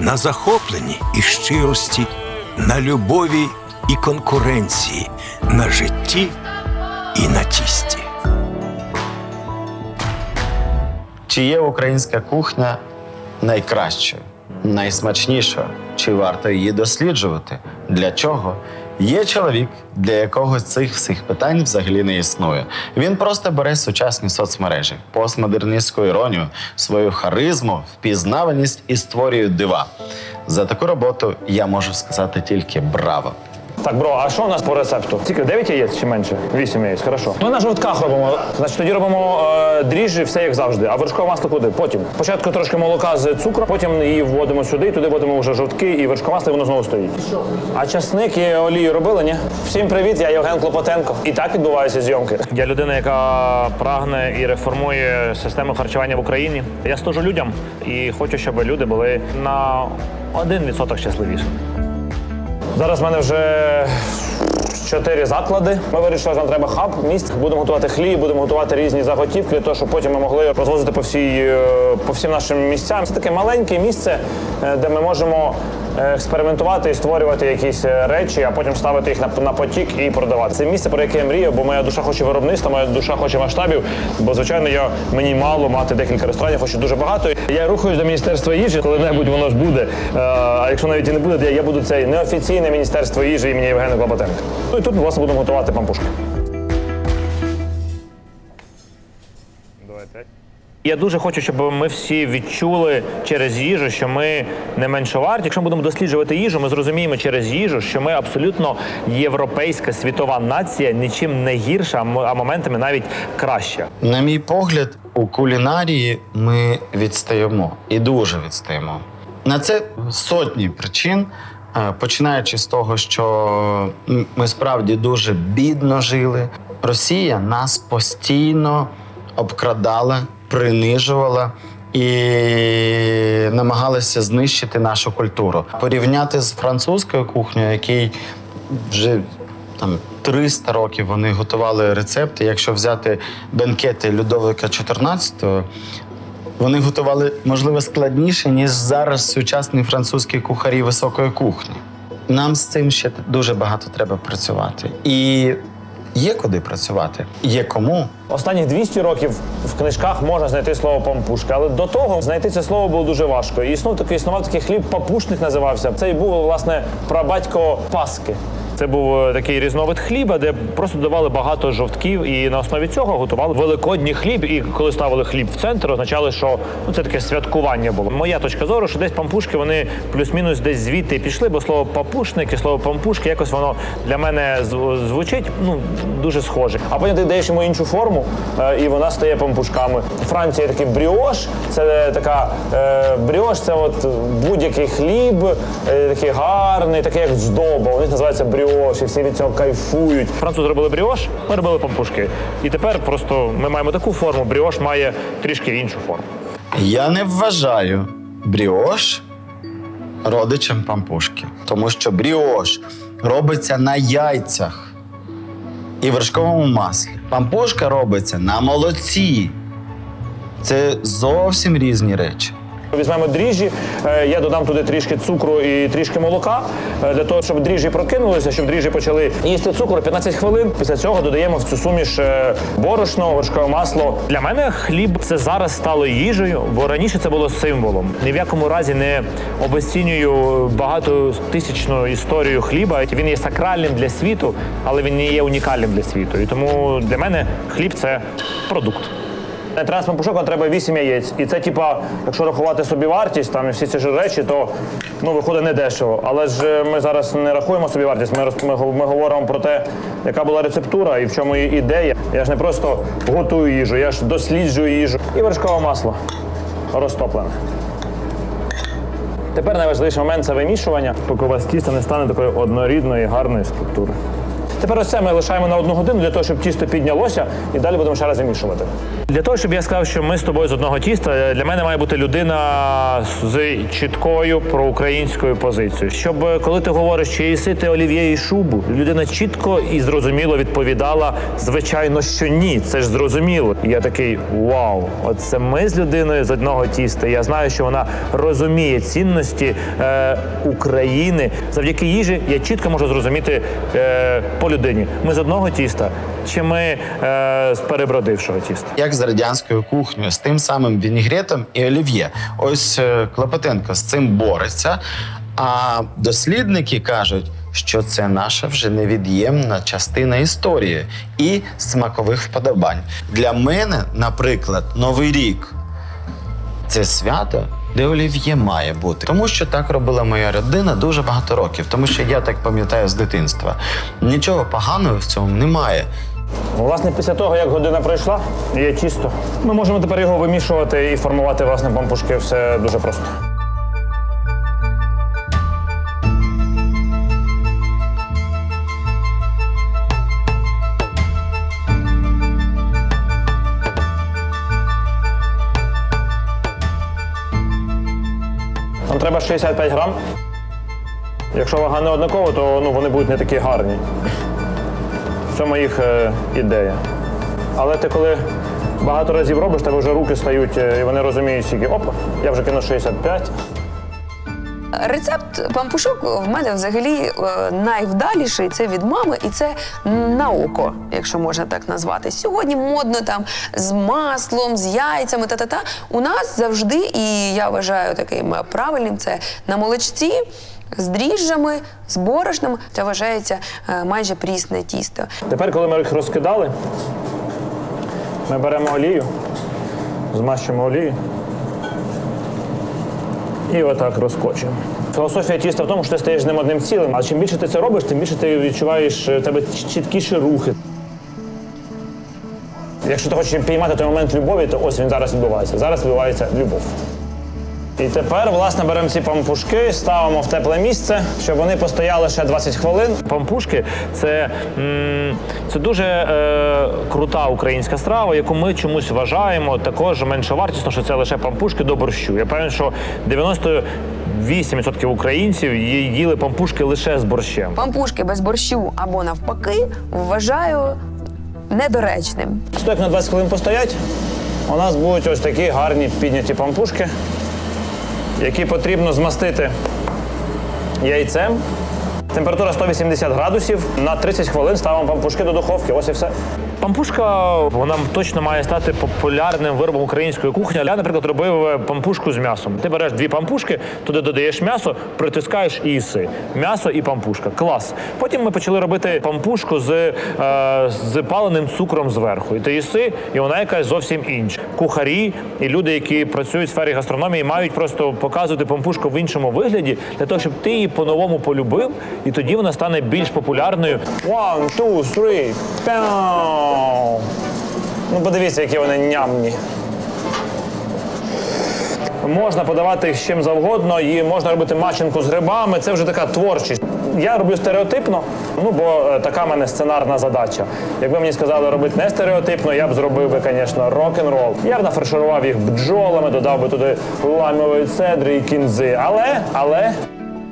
на захопленні і щирості, на любові і конкуренції, на житті і на тісті. Чи є українська кухня найкращою, найсмачнішою? Чи варто її досліджувати? Для чого? Є чоловік, для якого цих всіх питань взагалі не існує. Він просто бере сучасні соцмережі, постмодерністську іронію, свою харизму, впізнаваність і створює дива. За таку роботу я можу сказати тільки браво. Так, бро, а що у нас по рецепту? Тільки 9 яєць чи менше? 8 яєць, хорошо. Ми на жовтках робимо. Значить, тоді робимо е, дріжджі, все як завжди. А вершкове масло куди? Потім. Спочатку трошки молока з цукру, потім її вводимо сюди, і туди вводимо вже жовтки і вершкове масло, і воно знову стоїть. А часник і олію робили, ні? Всім привіт, я Євген Клопотенко. І так відбуваються зйомки. Я людина, яка прагне і реформує систему харчування в Україні. Я служу людям і хочу, щоб люди були на 1% щасливіші. Зараз в мене вже чотири заклади. Ми вирішили, що нам треба хаб, місць. Будемо готувати хліб, будемо готувати різні заготівки, для того, щоб потім ми могли розвозити по, всій, е, по всім нашим місцям. Це таке маленьке місце, е, де ми можемо експериментувати і створювати якісь е, речі, а потім ставити їх на, на потік і продавати. Це місце, про яке я мрію, бо моя душа хоче виробництва, моя душа хоче масштабів. Бо, звичайно, я мені мало мати декілька ресторанів, хочу дуже багато. Я рухаюсь до міністерства їжі, коли-небудь воно ж буде. Е, А якщо навіть і не буде, я- буду це неофіційне міністерство їжі імені Євгена Клопотенка. Ну і тут власне будемо готувати пампушки. Я дуже хочу, щоб ми всі відчули через їжу, що ми не меншоварті. Якщо ми будемо досліджувати їжу, ми зрозуміємо через їжу, що ми абсолютно європейська світова нація, нічим не гірша, а моментами навіть краща. На мій погляд, у кулінарії ми відстаємо і дуже відстаємо. На це сотні причин, е, починаючи з того, що ми справді дуже бідно жили. Росія нас постійно обкрадала, принижувала і намагалася знищити нашу культуру. Порівняти з французькою кухнею, який вже там 300 років вони готували рецепти. Якщо взяти бенкети Людовика XIV, вони готували, можливо, складніше, ніж зараз сучасні французькі кухарі високої кухні. Нам з цим ще дуже багато треба працювати. І є куди працювати, є кому. Останніх 200 років в книжках можна знайти слово пампушка, але до того знайти це слово було дуже важко. І існув такий існував такий хліб папушник називався. Це і був власне прабатько Паски. Це був е, такий різновид хліба, де просто додавали багато жовтків, і на основі цього готували великодній хліб. І коли ставили хліб в центр, означало, що ну, це таке святкування було. Моя точка зору, що десь пампушки вони плюс-мінус десь звідти пішли, бо слово папушник і слово пампушки якось воно для мене звучить ну дуже схоже. А потім ти даєш йому іншу форму, е, і вона стає пампушками. У Франції такий бріош, це така е, бріош, це от будь-який хліб, е, такий гарний, такий як здоба. У них називається бріош, і всі від цього кайфують. Французи робили бріош, ми робили пампушки. І тепер просто ми маємо таку форму, бріош має трішки іншу форму. Я не вважаю бріош родичем пампушки, тому що бріош робиться на яйцях і вершковому маслі. Пампушка робиться на молоці. Це зовсім різні речі. Візьмемо дріжджі, е, я додам туди трішки цукру і трішки молока е, для того, щоб дріжджі прокинулися, щоб дріжджі почали їсти цукор 15 хвилин. Після цього додаємо в цю суміш е, борошно, вершкове масло. Для мене хліб це зараз стало їжею, бо раніше це було символом. Ні в якому разі не обесцінюю багатотисячну історію хліба. Він є сакральним для світу, але він не є унікальним для світу. І тому для мене хліб це продукт. На трансфер пушок треба 8 яєць. І це, типа, якщо рахувати собі вартість, там і всі ці ж речі, то ну, виходить не дешево. Але ж е, ми зараз не рахуємо собі вартість. Ми, ми, ми говоримо про те, яка була рецептура і в чому її ідея. Я ж не просто готую їжу, я ж досліджую їжу. І вершкове масло розтоплене. Тепер найважливіший момент це вимішування, поки у вас тісто не стане такої однорідної, гарної структури. Тепер ось це ми лишаємо на одну годину для того, щоб тісто піднялося, і далі будемо ще раз вимішувати. Для того, щоб я сказав, що ми з тобою з одного тіста, для мене має бути людина з чіткою проукраїнською позицією. Щоб е, коли ти говориш, чи їси ти олів'є і шубу, людина чітко і зрозуміло відповідала, звичайно, що ні. Це ж зрозуміло. І я такий вау, от це ми з людиною з одного тіста. Я знаю, що вона розуміє цінності е, України. Завдяки їжі я чітко можу зрозуміти е, людині. Ми з одного тіста, чи ми е, з перебродившого тіста. Як з радянською кухнею, з тим самим вінігретом і олів'є. Ось е, Клопотенко з цим бореться. А дослідники кажуть, що це наша вже невід'ємна частина історії і смакових вподобань. Для мене, наприклад, Новий рік це свято, де олів'є має бути. Тому що так робила моя родина дуже багато років, тому що я так пам'ятаю з дитинства. Нічого поганого в цьому немає. Ну, Власне, після того, як година пройшла, є тісто. Ми можемо тепер його вимішувати і формувати власне пампушки. Все дуже просто. Нам треба 65 грам. Якщо вага не однакова, то ну, вони будуть не такі гарні. В цьому їх е, ідея. Але ти коли багато разів робиш, тебе вже руки стають, е, і вони розуміють, скільки опа, я вже кину 65. Рецепт пампушок в мене взагалі е, найвдаліший це від мами, і це на око, якщо можна так назвати. Сьогодні модно там з маслом, з яйцями, та-та-та. У нас завжди, і я вважаю таким правильним, це на молочці. З дріжджами, з борошном, це вважається е, майже прісне тісто. Тепер, коли ми їх розкидали, ми беремо олію, змащуємо олію і отак розкочуємо. Філософія тіста в тому, що ти стаєш ним одним цілим, а чим більше ти це робиш, тим більше ти відчуваєш е, в тебе чіткіші рухи. Якщо ти хочеш піймати той момент любові, то ось він зараз відбувається. Зараз відбувається любов. І тепер, власне, беремо ці пампушки, ставимо в тепле місце, щоб вони постояли ще 20 хвилин. Пампушки це, це дуже е, крута українська страва, яку ми чомусь вважаємо також меншовартісно, що це лише пампушки до борщу. Я певен, що 98% українців ї- їли пампушки лише з борщем. Пампушки без борщу або навпаки вважаю недоречним. Стоїк на 20 хвилин постоять. У нас будуть ось такі гарні підняті пампушки, які потрібно змастити яйцем. Температура 180 градусів. На 30 хвилин ставимо пампушки до духовки. Ось і все. Пампушка вона точно має стати популярним виробом української кухні. Я, наприклад, робив е, пампушку з м'ясом. Ти береш дві пампушки, туди додаєш м'ясо, притискаєш і їси. М'ясо і пампушка. Клас. Потім ми почали робити пампушку з, е, з паленим цукром зверху. І ти їси, і вона якась зовсім інша. Кухарі і люди, які працюють в сфері гастрономії, мають просто показувати пампушку в іншому вигляді для того, щоб ти її по-новому полюбив, і тоді вона стане більш популярною. One, two, three, пяу. Ну, подивіться, які вони нямні. Можна подавати їх з чим завгодно, і можна робити маченку з грибами. Це вже така творчість. Я роблю стереотипно, ну бо е, така в мене сценарна задача. Якби мені сказали робити не стереотипно, я б зробив би, звісно, рок-н-рол. Я б нафарширував їх бджолами, додав би туди ламової цедри і кінзи. Але, але.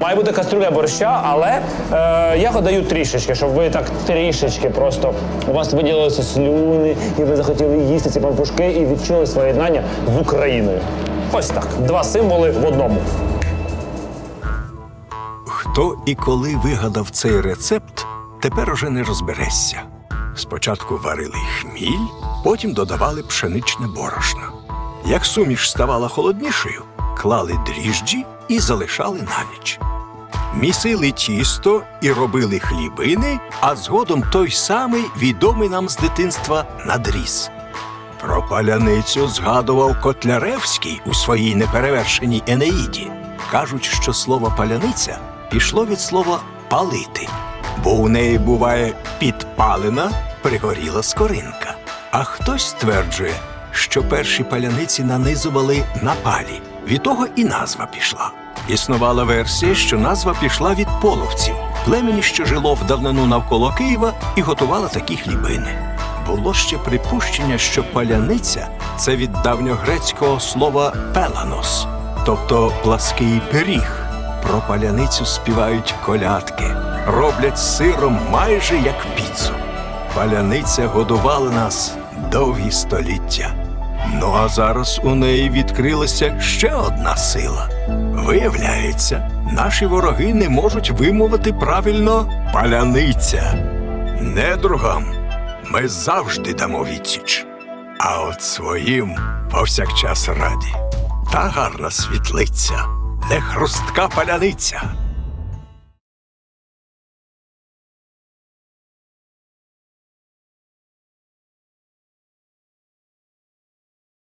Має бути каструля борща, але е, я даю трішечки, щоб ви так трішечки просто у вас виділилися слюни, і ви захотіли їсти ці пампушки і відчули своє єднання з Україною. Ось так. Два символи в одному. Хто і коли вигадав цей рецепт, тепер уже не розберешся. Спочатку варили хміль, потім додавали пшеничне борошно. Як суміш ставала холоднішою, клали дріжджі і залишали на ніч. Місили тісто і робили хлібини, а згодом той самий відомий нам з дитинства надріз. Про паляницю згадував Котляревський у своїй неперевершеній Енеїді. Кажуть, що слово паляниця пішло від слова палити, бо у неї буває підпалена, пригоріла скоринка. А хтось стверджує, що перші паляниці нанизували на палі, Від того і назва пішла. Існувала версія, що назва пішла від половців, племені, що жило в давнину навколо Києва і готувало такі хлібини. Було ще припущення, що паляниця це від давньогрецького слова пеланос, тобто плаский пиріг. Про паляницю співають колядки, роблять сиром майже як піцу. Паляниця годувала нас довгі століття. Ну а зараз у неї відкрилася ще одна сила. Виявляється, наші вороги не можуть вимовити правильно паляниця. Недругам ми завжди дамо відсіч. А от своїм повсякчас раді. Та гарна світлиця, не хрустка паляниця.